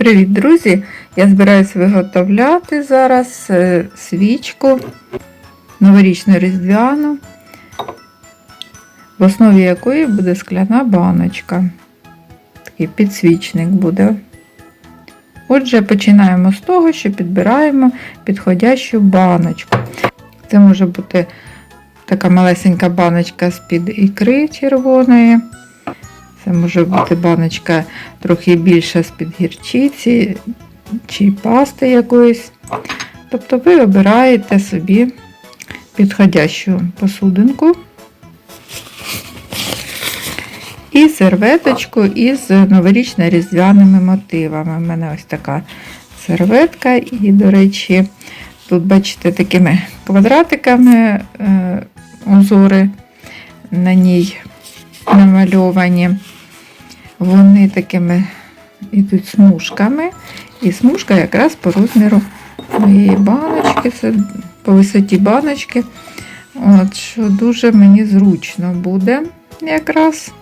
Привіт, друзі! Я збираюся виготовляти зараз е, свічку новорічну різдвяну, в основі якої буде скляна баночка. Такий підсвічник буде. Отже, починаємо з того, що підбираємо підходящу баночку. Це може бути така малесенька баночка з-під ікри червоної. Це може бути баночка трохи більша з-під гірчиці чи пасти якоїсь. Тобто ви обираєте собі підходящу посудинку і серветочку із новорічно-різдвяними мотивами. У мене ось така серветка, і, до речі, тут, бачите, такими квадратиками е, узори на ній намальовані. Вони такими йдуть смужками. І смужка якраз по розміру моєї баночки, це по висоті баночки. От, Що дуже мені зручно буде якраз.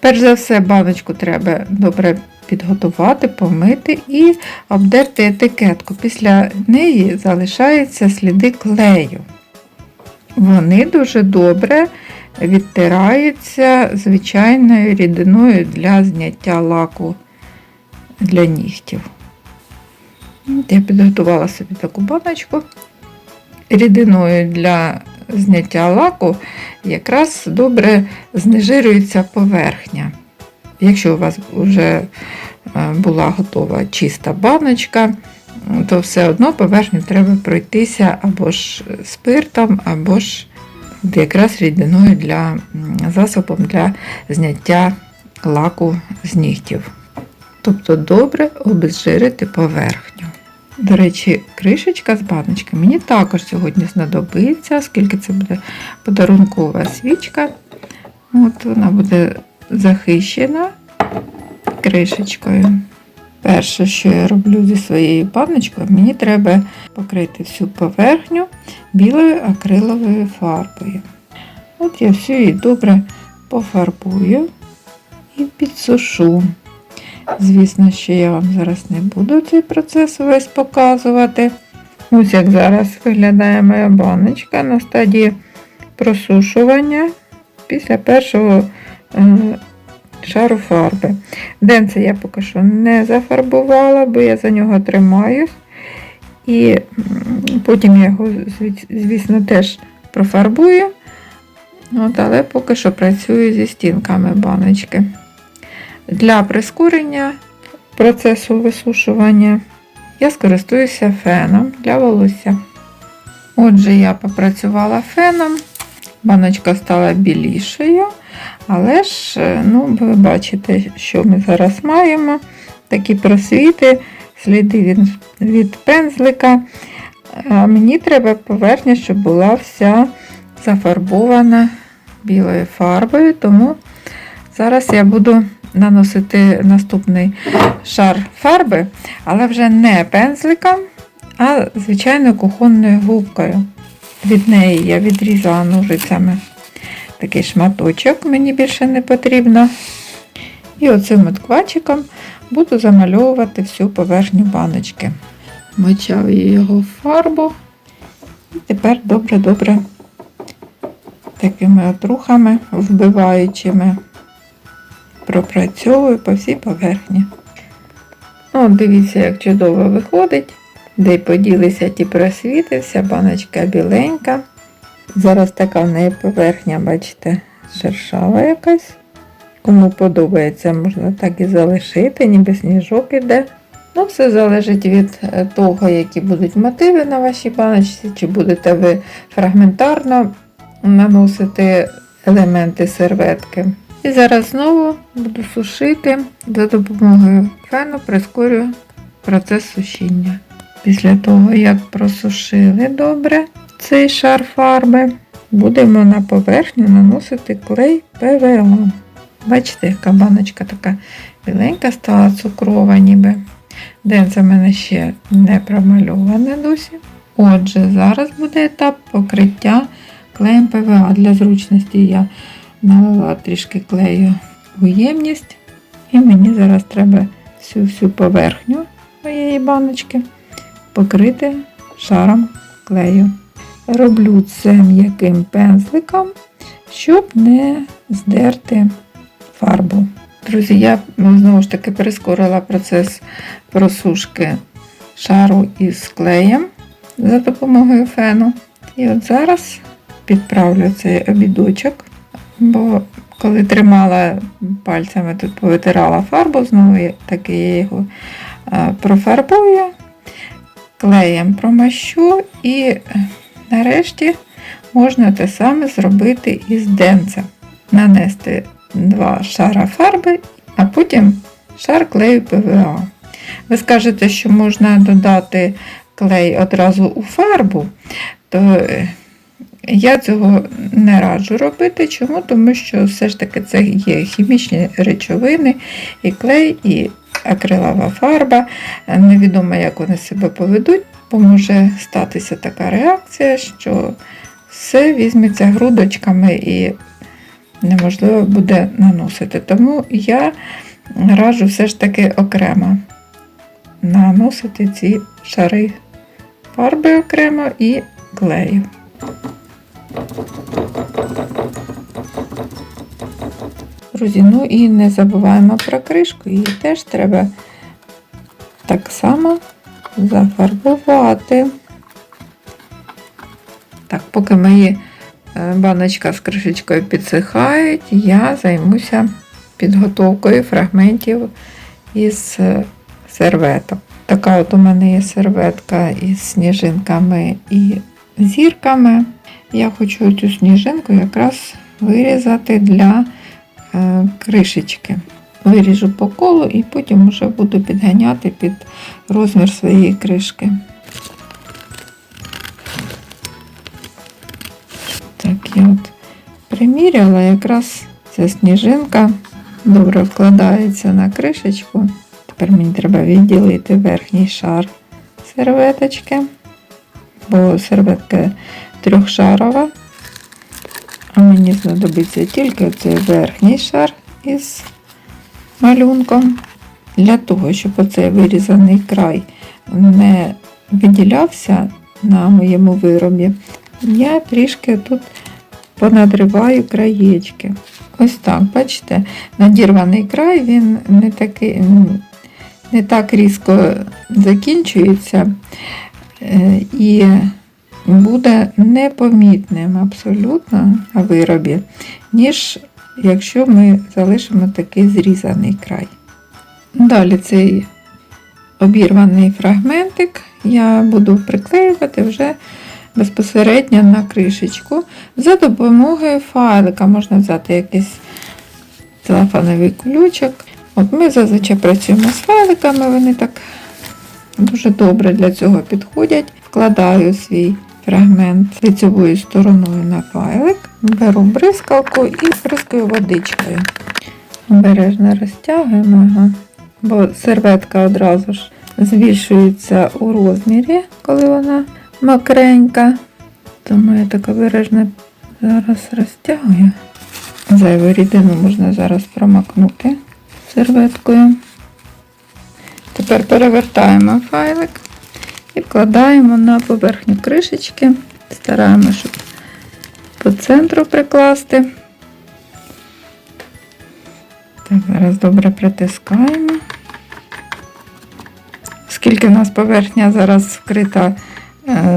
Перш за все, баночку треба добре підготувати, помити і обдерти етикетку. Після неї залишаються сліди клею. Вони дуже добре відтираються звичайною рідиною для зняття лаку для нігтів. Я підготувала собі таку баночку. Рідиною для зняття лаку якраз добре знежирюється поверхня. Якщо у вас вже була готова чиста баночка, то все одно поверхню треба пройтися або ж спиртом, або ж якраз рідиною для засобом для зняття лаку з нігтів. Тобто добре обезжирити поверхню. До речі, кришечка з баночки мені також сьогодні знадобиться, оскільки це буде подарункова свічка. От Вона буде захищена кришечкою. Перше, що я роблю зі своєю баночкою, мені треба покрити всю поверхню білою акриловою фарбою. От я всю її добре пофарбую і підсушу. Звісно, що я вам зараз не буду цей процес весь показувати. Ось як зараз виглядає моя баночка на стадії просушування після першого е, шару фарби. Денце я поки що не зафарбувала, бо я за нього тримаюсь. І потім я його, звісно, теж профарбую. От, Але поки що працюю зі стінками баночки. Для прискорення процесу висушування я скористуюся феном для волосся. Отже, я попрацювала феном, баночка стала білішою, але ж, ну, ви бачите, що ми зараз маємо. Такі просвіти, сліди від, від пензлика. А мені треба поверхня, щоб була вся зафарбована білою фарбою, тому зараз я буду наносити наступний шар фарби, але вже не пензликом, а звичайною кухонною губкою. Від неї я відрізала ножицями такий шматочок, мені більше не потрібно. І оцим от квачиком буду замальовувати всю поверхню баночки. Мочав я його в фарбу. І тепер добре-добре такими от рухами вбиваючими пропрацьовую по всій поверхні. О, дивіться, як чудово виходить. Де й поділися ті просвіти, вся баночка біленька. Зараз така в неї поверхня, бачите, шершава якась. Кому подобається, можна так і залишити, ніби сніжок іде. Ну, все залежить від е, того, які будуть мотиви на вашій баночці, чи будете ви фрагментарно наносити елементи серветки. І зараз знову буду сушити за допомогою фену, прискорюю процес сушіння. Після того, як просушили добре цей шар фарби, будемо на поверхню наносити клей ПВА. Бачите, яка баночка така біленька стала цукрова ніби. Денце в мене ще не промальоване досі. Отже, зараз буде етап покриття клеєм ПВА. Для зручності я налила трішки клею у ємність. І мені зараз треба всю всю поверхню моєї баночки покрити шаром клею. Роблю це м'яким пензликом, щоб не здерти фарбу. Друзі, я ну, знову ж таки прискорила процес просушки шару із клеєм за допомогою фену. І от зараз підправлю цей обідочок, бо коли тримала пальцями, тут повитирала фарбу, знову таки я його профарбую, клеєм промащу і нарешті можна те саме зробити із денцем. Нанести два шара фарби, а потім шар клею ПВА. Ви скажете, що можна додати клей одразу у фарбу, то я цього не раджу робити. Чому? Тому що все ж таки це є хімічні речовини, і клей, і акрилова фарба. Невідомо, як вони себе поведуть, бо може статися така реакція, що все візьметься грудочками і неможливо буде наносити. Тому я раджу все ж таки окремо наносити ці шари фарби окремо і клею. Друзі, ну і не забуваємо про кришку, її теж треба так само зафарбувати. Так, поки мої е, баночка з кришечкою підсихають, я займуся підготовкою фрагментів із е, серветок. Така от у мене є серветка із сніжинками і зірками. Я хочу цю сніжинку якраз вирізати для е, кришечки. Виріжу по колу і потім вже буду підганяти під розмір своєї кришки. Так, я от приміряла, якраз ця сніжинка добре вкладається на кришечку. Тепер мені треба відділити верхній шар серветочки, бо серветка трьохшарова, а мені знадобиться тільки цей верхній шар із малюнком. Для того, щоб оцей вирізаний край не виділявся на моєму виробі, я трішки тут понадриваю краєчки. Ось так, бачите, надірваний край, він не такий, ну, не так різко закінчується е, і буде непомітним абсолютно на виробі, ніж якщо ми залишимо такий зрізаний край. Далі цей обірваний фрагментик я буду приклеювати вже безпосередньо на кришечку. За допомогою файлика можна взяти якийсь телефоновий ключик. От Ми зазвичай працюємо з файликами, вони так дуже добре для цього підходять. Вкладаю свій фрагмент лицевою стороною на файлик, беру бризкалку і бризкаю водичкою. Обережно розтягуємо його, бо серветка одразу ж збільшується у розмірі, коли вона мокренька. Тому я так обережно зараз розтягую. Зайву рідину можна зараз промакнути серветкою. Тепер перевертаємо файлик і вкладаємо на поверхню кришечки. Стараємося, щоб по центру прикласти. Так, зараз добре притискаємо. Оскільки в нас поверхня зараз вкрита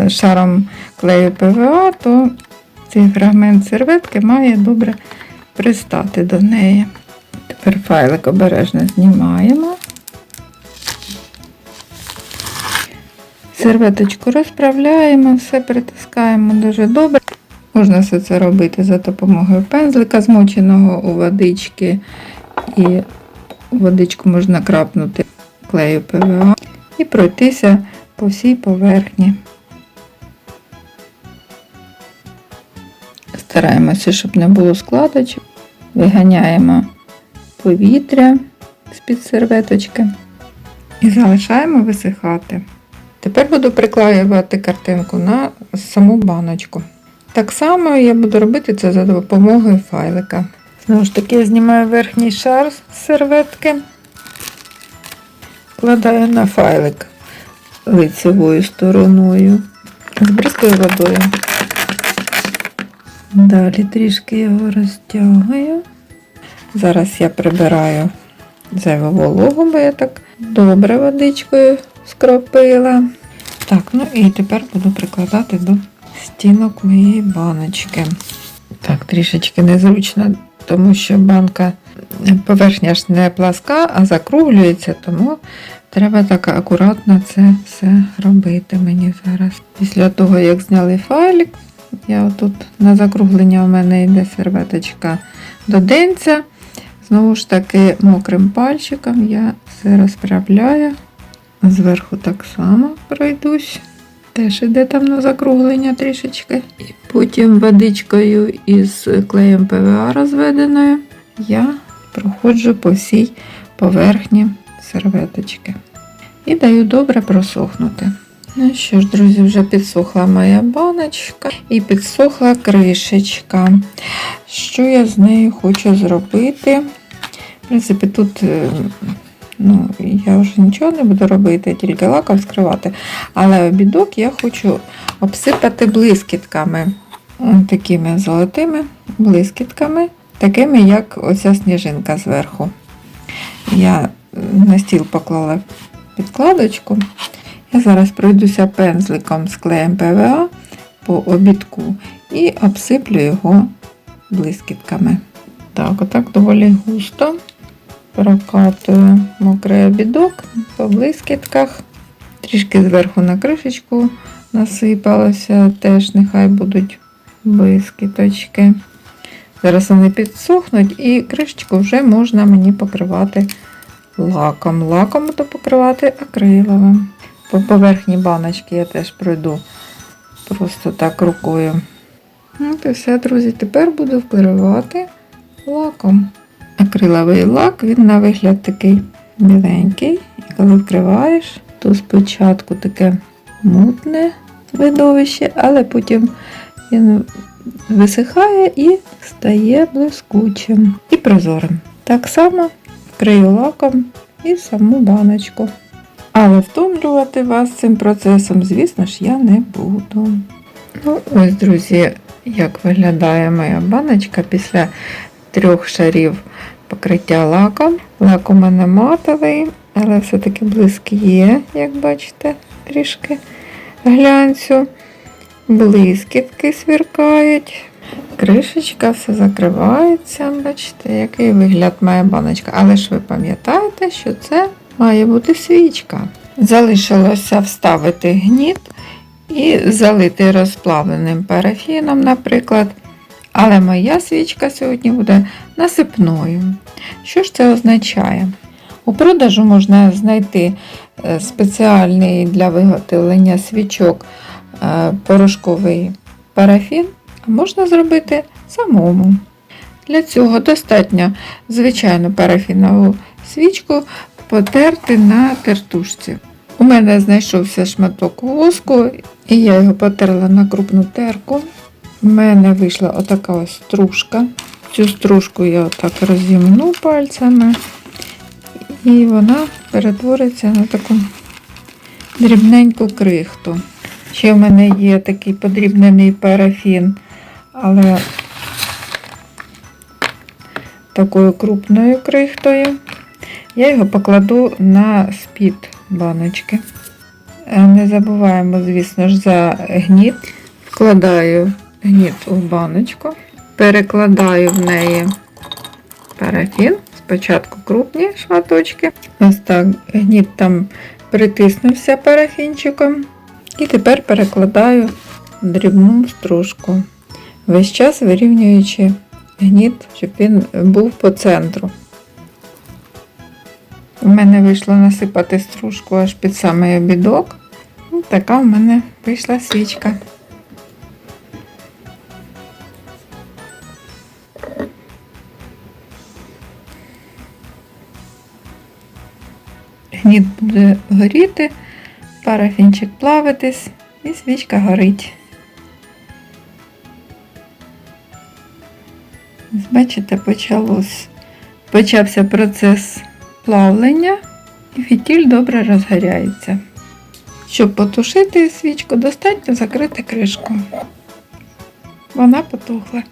шаром клею ПВА, то цей фрагмент серветки має добре пристати до неї. Тепер файлик обережно знімаємо. Серветочку розправляємо, все притискаємо дуже добре. Можна все це робити за допомогою пензлика, змоченого у водички. І водичку можна крапнути клею ПВА і пройтися по всій поверхні. Стараємося, щоб не було складочок. Виганяємо повітря з-під серветочки і залишаємо висихати. Тепер буду приклеювати картинку на саму баночку. Так само я буду робити це за допомогою файлика. Знову ж таки, я знімаю верхній шар з серветки. Вкладаю на файлик лицевою стороною. Збризкою водою. Далі трішки його розтягую. Зараз я прибираю зайву вологу, бо я так добре водичкою скропила. Так, ну і тепер буду прикладати до стінок моєї баночки. Так, трішечки незручно, тому що банка поверхня ж не пласка, а закруглюється, тому треба так акуратно це все робити мені зараз. Після того, як зняли файлик, я тут на закруглення у мене йде серветочка до денця. Знову ж таки, мокрим пальчиком я все розправляю. Зверху так само пройдусь. Теж іде там на закруглення трішечки. І потім водичкою із клеєм ПВА розведеною я проходжу по всій поверхні серветочки. І даю добре просохнути. Ну що ж, друзі, вже підсохла моя баночка і підсохла кришечка. Що я з нею хочу зробити? В принципі, тут е, ну, я вже нічого не буду робити, тільки лаком скривати. Але обідок я хочу обсипати блискітками. Такими золотими блискітками, такими, як оця сніжинка зверху. Я на стіл поклала підкладочку. Я зараз пройдуся пензликом з клеєм ПВА по обідку і обсиплю його блискітками. Так, отак доволі густо прокатую мокрий обідок по блискітках. Трішки зверху на кришечку насипалося, теж нехай будуть блискіточки. Зараз вони підсохнуть і кришечку вже можна мені покривати лаком. Лаком буду покривати акриловим. По поверхні баночки я теж пройду просто так рукою. От і все, друзі. Тепер буду вкривати лаком. Акриловий лак, він на вигляд такий біленький. І коли вкриваєш, то спочатку таке мутне видовище, але потім він висихає і стає блискучим і прозорим. Так само вкрию лаком і саму баночку. Але втомлювати вас цим процесом, звісно ж, я не буду. Ну, ось, друзі, як виглядає моя баночка після трьох шарів покриття лаком. Лак у мене матовий, але все-таки блиск є, як бачите, трішки глянцю. Блискітки свіркають. Кришечка все закривається. Бачите, який вигляд має баночка. Але ж ви пам'ятаєте, що це має бути свічка. Залишилося вставити гніт і залити розплавленим парафіном, наприклад. Але моя свічка сьогодні буде насипною. Що ж це означає? У продажу можна знайти е, спеціальний для виготовлення свічок е, порошковий парафін, а можна зробити самому. Для цього достатньо звичайну парафінову свічку потерти на тертушці. У мене знайшовся шматок воску, і я його потерла на крупну терку. У мене вийшла отака ось стружка. Цю стружку я отак розімну пальцями, і вона перетвориться на таку дрібненьку крихту. Ще в мене є такий подрібнений парафін, але такою крупною крихтою. Я його покладу на спід баночки. Е, Не забуваємо, звісно ж, за гніт. Вкладаю гніт у баночку, перекладаю в неї парафін. Спочатку крупні шматочки. Ось так гніт там притиснувся парафінчиком. І тепер перекладаю дрібну стружку. Весь час вирівнюючи гніт, щоб він був по центру. У мене вийшло насипати стружку аж під самий обідок. Ось така в мене вийшла свічка. Гніт буде горіти, парафінчик плавитись і свічка горить. Бачите, почалось, почався процес плавлення і фітіль добре розгоряється. Щоб потушити свічку, достатньо закрити кришку. Вона потухла.